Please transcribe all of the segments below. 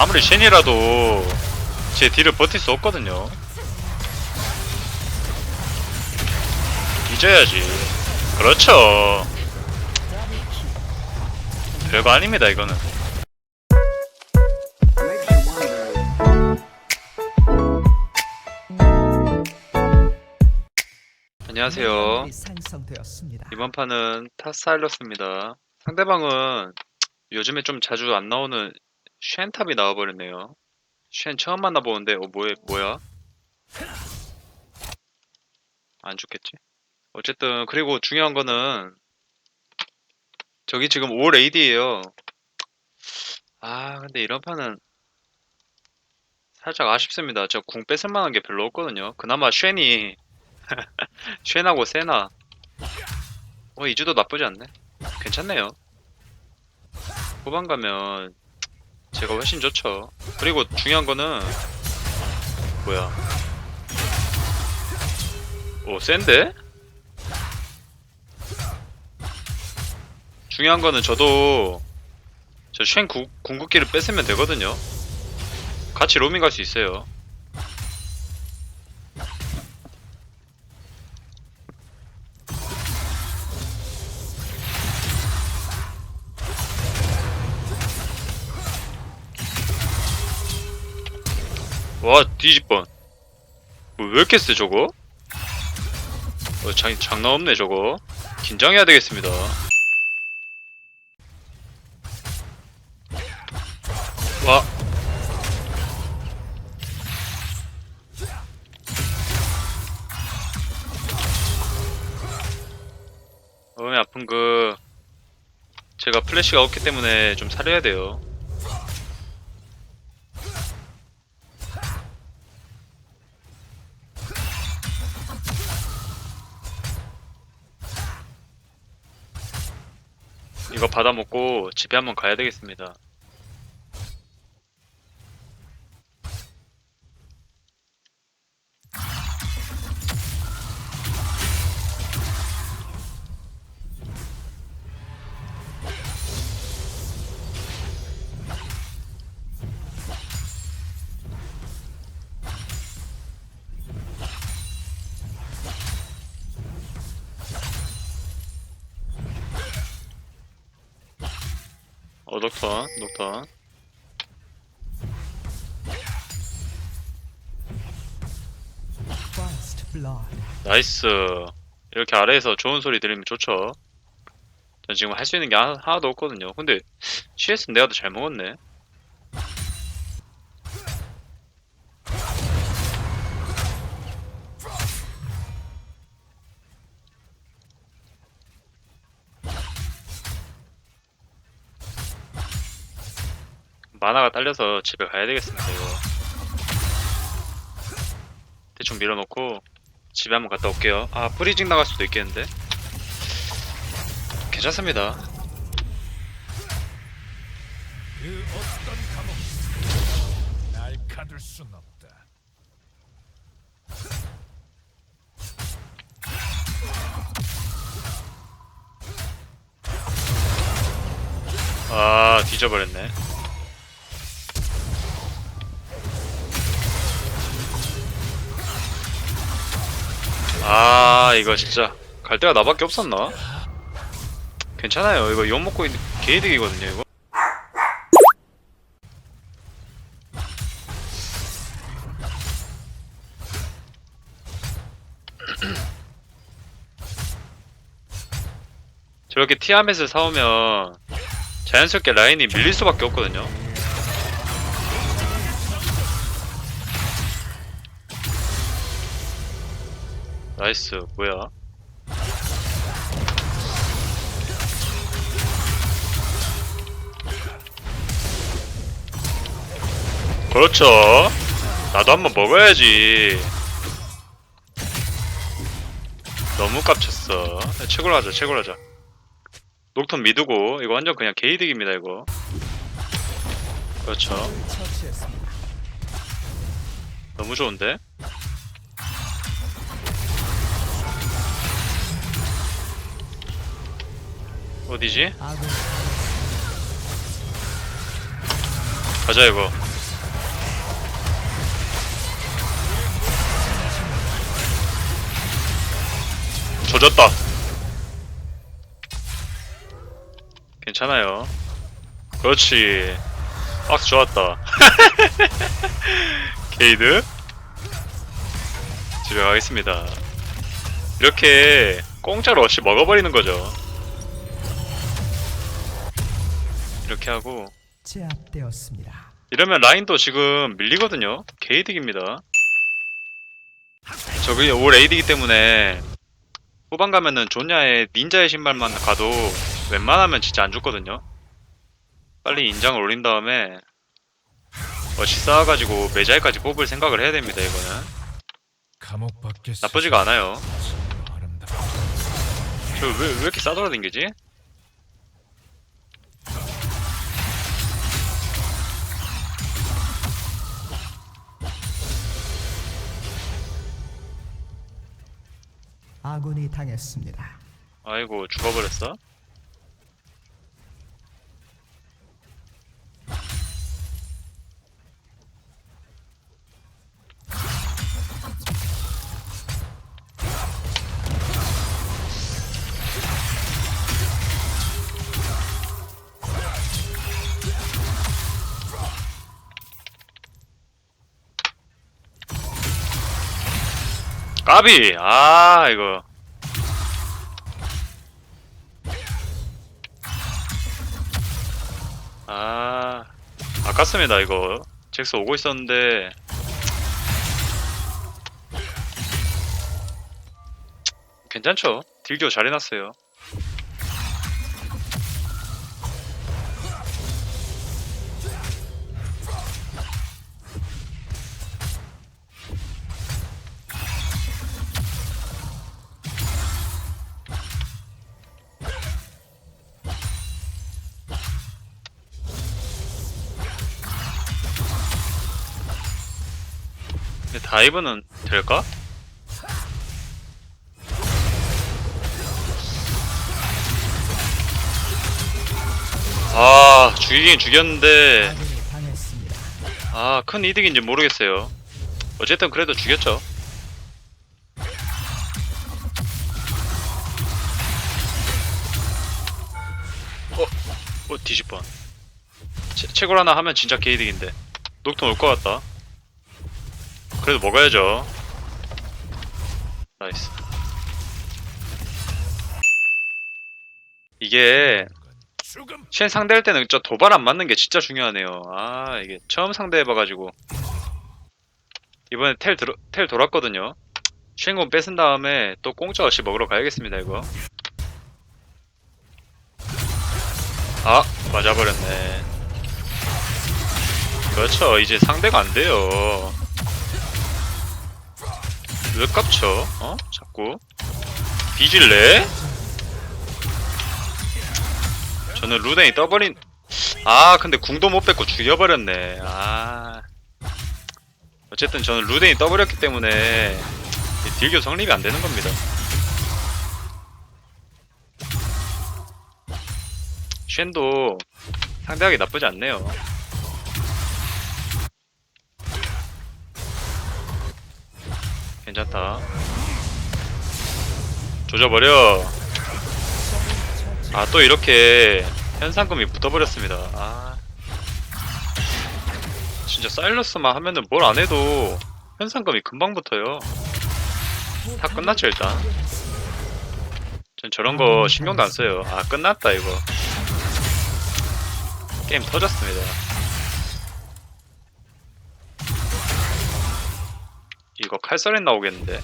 아무리 쉔이라도 제 딜을 버틸 수 없거든요. 잊어야지. 그렇죠. 별거 아닙니다, 이거는. 안녕하세요. 이번 판은 타사일러스입니다. 상대방은 요즘에 좀 자주 안 나오는 쉔탑이 나와버렸네요. 쉔 처음 만나보는데, 어, 뭐야, 뭐야? 안 죽겠지? 어쨌든, 그리고 중요한 거는, 저기 지금 5 레이디에요. 아, 근데 이런 판은 살짝 아쉽습니다. 저 궁 뺏을 만한 게 별로 없거든요. 그나마 쉔이, 쉔하고 세나, 어, 이주도 나쁘지 않네. 괜찮네요. 후반 가면 제가 훨씬 좋죠. 그리고 중요한 거는 뭐야? 오, 센데? 중요한 거는 저도 저쉔 궁극기를 뺏으면 되거든요. 같이 로밍 갈 수 있어요. 와 뒤집번. 뭐, 왜 이렇게 세 저거? 어, 장, 장난 없네 저거. 긴장해야 되겠습니다. 와. 몸이 아픈 그 제가 플래시가 없기 때문에 좀 살려야 돼요 받아먹고 집에 한번 가야 되겠습니다. 어, 녹턴, 녹턴. 나이스. 이렇게 아래에서 좋은 소리 들으면 좋죠. 전 지금 할 수 있는 게 하나, 하나도 없거든요. 근데 CS는 내가 더 잘 먹었네. 만화가 딸려서 집에 가야 되겠습니다, 이거. 대충 밀어놓고 집에 한번 갔다 올게요. 아, 프리징 나갈 수도 있겠는데? 괜찮습니다. 그 어떤 감옥도 날 가둘 순 없다. 아, 뒤져버렸네. 아, 이거 진짜 갈 데가 나밖에 없었나? 괜찮아요. 이거 욕 먹고 있는 개이득이거든요, 이거. 저렇게 티아멧을 사오면 자연스럽게 라인이 밀릴 수밖에 없거든요. 나이스, 뭐야? 그렇죠. 나도 한번 먹어야지. 너무 깝쳤어. 최고로 하자, 최고로 하자. 녹턴 미두고 이거 완전 그냥 개이득입니다 이거 그렇죠. 너무 좋은데 어디지? 아, 네. 가자 이거. 젖었다. 괜찮아요. 그렇지. 박스 좋았다. 게이드? 집에 가겠습니다. 이렇게 공짜로 없이 먹어버리는 거죠. 이렇게 하고 제압되었습니다. 이러면 라인도 지금 밀리거든요. 게이득입니다. 저기 올 에이드이기 때문에 후반 가면은 존야의 닌자의 신발만 가도 웬만하면 진짜 안 죽거든요. 빨리 인장을 올린 다음에 어시 쌓아가지고 메자이까지 뽑을 생각을 해야 됩니다. 이거는 나쁘지가 않아요. 참으로 아름답다. 저왜왜 이렇게 싸돌아댕기지? 아군이 당했습니다. 아이고 죽어버렸어. 까비! 아, 이거. 아, 아깝습니다, 이거. 잭스 오고 있었는데. 괜찮죠? 딜교 잘 해놨어요. 다이브는 될까? 아, 죽이긴 죽였는데. 아, 큰 이득인지 모르겠어요. 어쨌든 그래도 죽였죠. 어, 어, 뒤집번. 채, 채굴 하나 하면 진짜 개이득인데. 녹턴 올 것 같다. 그래도 먹어야죠. 나이스. 이게 쉔 상대할 때는 저 도발 안 맞는 게 진짜 중요하네요. 아 이게 처음 상대해봐가지고 이번에 텔 들어 텔 돌았거든요. 쉔공 뺏은 다음에 또 공짜 없이 먹으러 가야겠습니다 이거. 아 맞아버렸네. 그렇죠 이제 상대가 안 돼요. 왜 깝쳐? 어? 자꾸 뒤질래? 저는 루덴이 떠버린 아 근데 궁도 못 뺏고 죽여버렸네 아 어쨌든 저는 루덴이 떠버렸기 때문에 이 딜교 성립이 안 되는 겁니다 쉔도 상대하기 나쁘지 않네요 괜찮다. 조져버려. 아 또 이렇게 현상금이 붙어버렸습니다. 아. 진짜 사일러스만 하면은 뭘 안 해도 현상금이 금방 붙어요. 다 끝났죠 일단. 전 저런 거 신경도 안 써요. 아 끝났다 이거. 게임 터졌습니다 이거 칼썰이 나오겠는데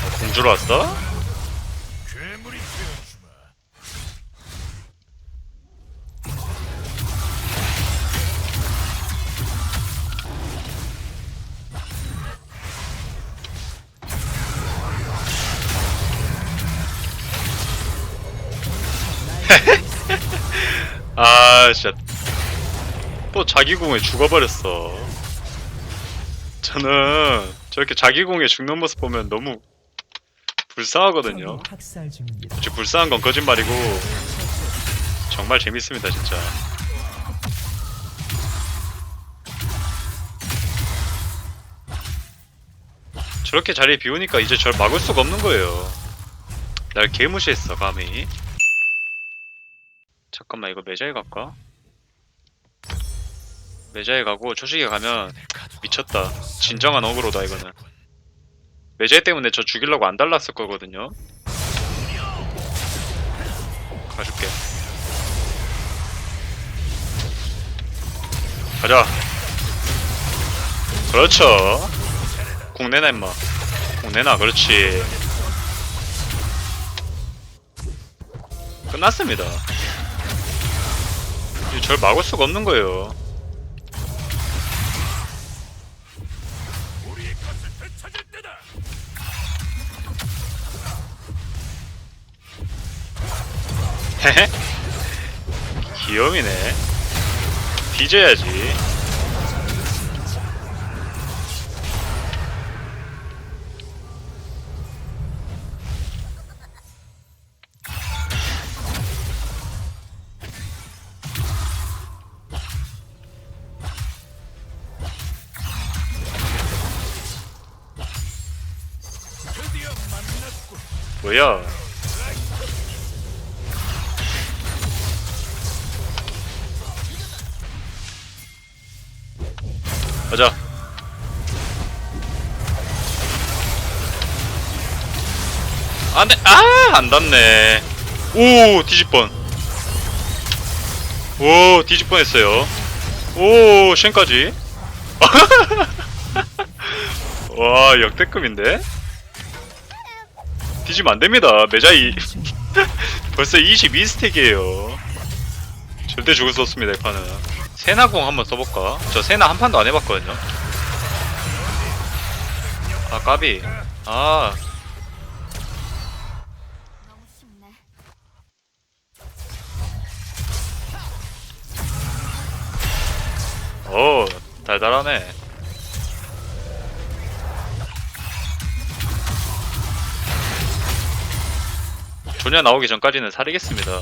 어, 공주로 왔어? 진짜 또 자기 공에 죽어버렸어. 저는 저렇게 자기 공에 죽는 모습 보면 너무 불쌍하거든요. 혹시 불쌍한 건 거짓말이고 정말 재밌습니다 진짜. 저렇게 자리에 비우니까 이제 절 막을 수가 없는 거예요. 날 개무시했어 감히. 잠깐만 이거 매자에 갈까? 매자에 가고 초식에 가면 미쳤다. 진정한 어그로다 이거는. 매자에 때문에 저 죽이려고 안 달랐을 거거든요. 가줄게. 가자. 그렇죠. 국내나 임마. 국내나 그렇지. 끝났습니다. 이절 막을 수가 없는 거예요. 헤헤. 귀염이네. 뒤져야지. 뭐야? 가자. 안 돼. 아, 안 닿네. 오, 뒤집번. 오, 뒤집번 했어요. 오, 쉔까지. 와, 역대급인데? 뒤지면 안 됩니다. 매자이 벌써 22스택이에요. 절대 죽을 수 없습니다, 이 판은. 세나공 한번 써볼까? 저 세나 한 판도 안 해봤거든요. 아, 까비. 아. 오, 달달하네. 조냐 나오기 전까지는 사리겠습니다.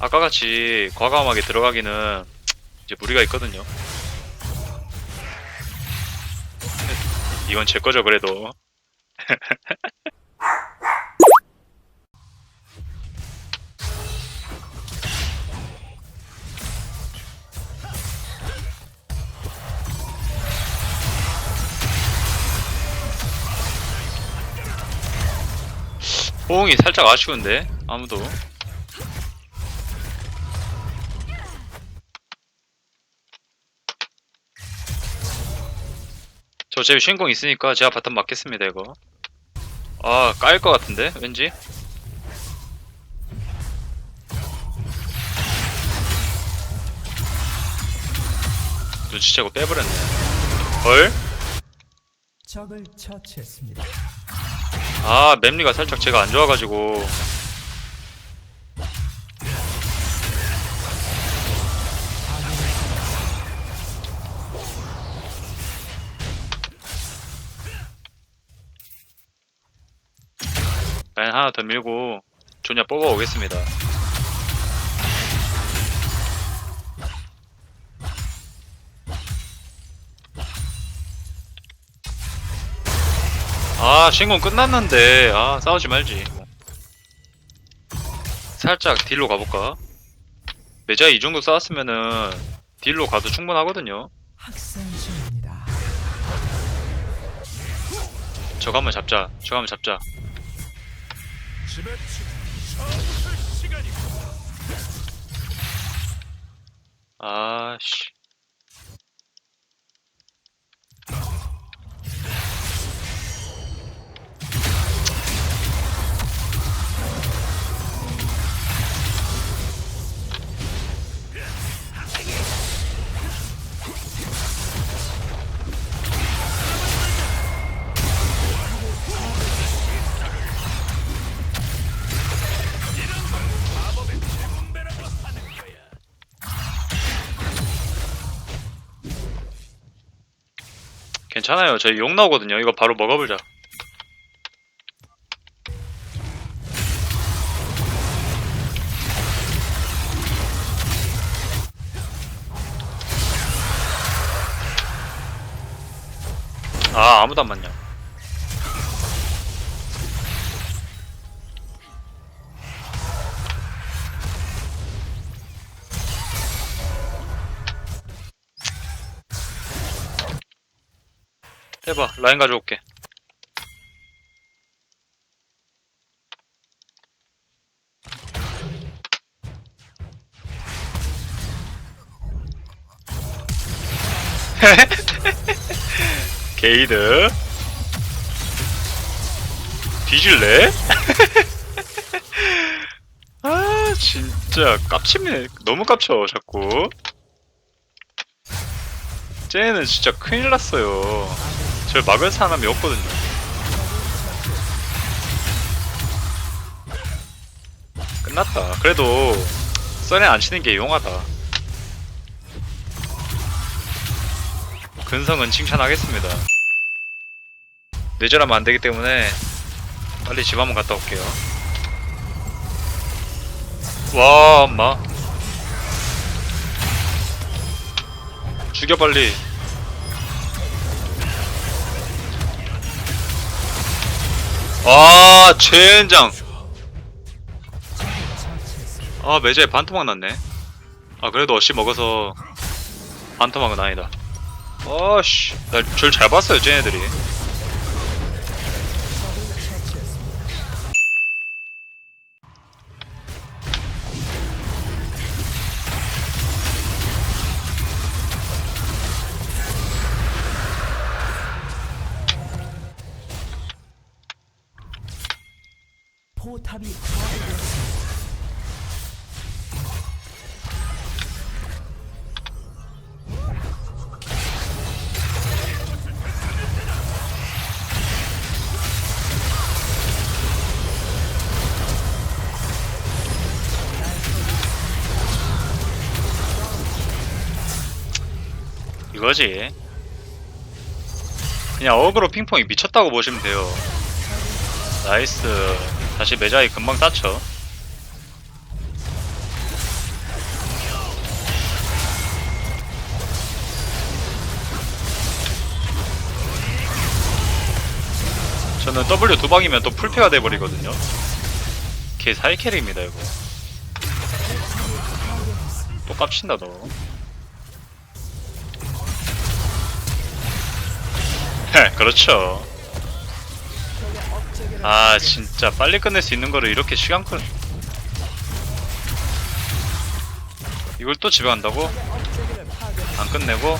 아까같이 과감하게 들어가기는 이제 무리가 있거든요. 이건 제 거죠, 그래도. 호응이 살짝 아쉬운데 아무도. 저 어차피 쉔공 있으니까 제가 바텀 맞겠습니다 이거. 아 까일 것 같은데? 왠지? 눈치채고 빼버렸네. 헐? 적을 처치했습니다. 아 맵리가 살짝 제가 안 좋아가지고. 라인 하나 더 밀고 조냐 뽑아 오겠습니다 아 신공 끝났는데. 아 싸우지 말지. 살짝 딜로 가볼까? 매자 이 정도 싸웠으면은 딜로 가도 충분하거든요. 학살 중입니다. 저거 한번 잡자. 저거 한번 잡자. 아씨 괜찮아요. 저희 욕 나오거든요. 이거 바로 먹어보자. 아 아무도 안 맞냐 해봐. 라인 가져올게. 게이드. 뒤질래? 아 진짜 깝치네 너무 깝쳐 자꾸. 쟤는 진짜 큰일 났어요 저 막을 사람이 없거든요 끝났다 그래도 썰에 안 치는 게 용하다 근성은 칭찬하겠습니다 뇌절하면 안 되기 때문에 빨리 집 한번 갔다 올게요. 와, 엄마. 죽여 빨리. 아, 젠장. 아, 매자에 반토막 났네. 아, 그래도 어씨 먹어서 반토막은 아니다. 어씨, 나줄 잘 봤어요, 쟤네들이. 이거지. 그냥 어그로 핑퐁이 미쳤다고 보시면 돼요. 나이스. 다시 매자이 금방 쌓죠. 저는 W 두 방이면 또 풀패가 돼버리거든요. 개 사이 캐리입니다, 이거. 또 깝친다, 너. 그렇죠. 아 진짜 빨리 끝낼 수 있는 거를 이렇게 시간 끌 이걸 또 집에 간다고? 안 끝내고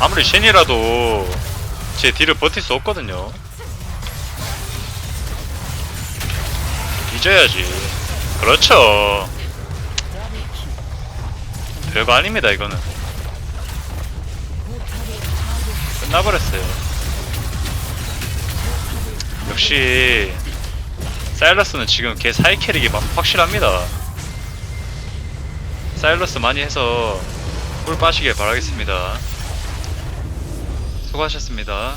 아무리 쉔이라도 제 딜을 버틸 수 없거든요 잊어야지. 그렇죠. 별거 아닙니다 이거는. 끝나버렸어요. 역시 사일러스는 지금 걔 사이 캐릭이 막 확실합니다. 사일러스 많이 해서 꿀 빠시길 바라겠습니다. 수고하셨습니다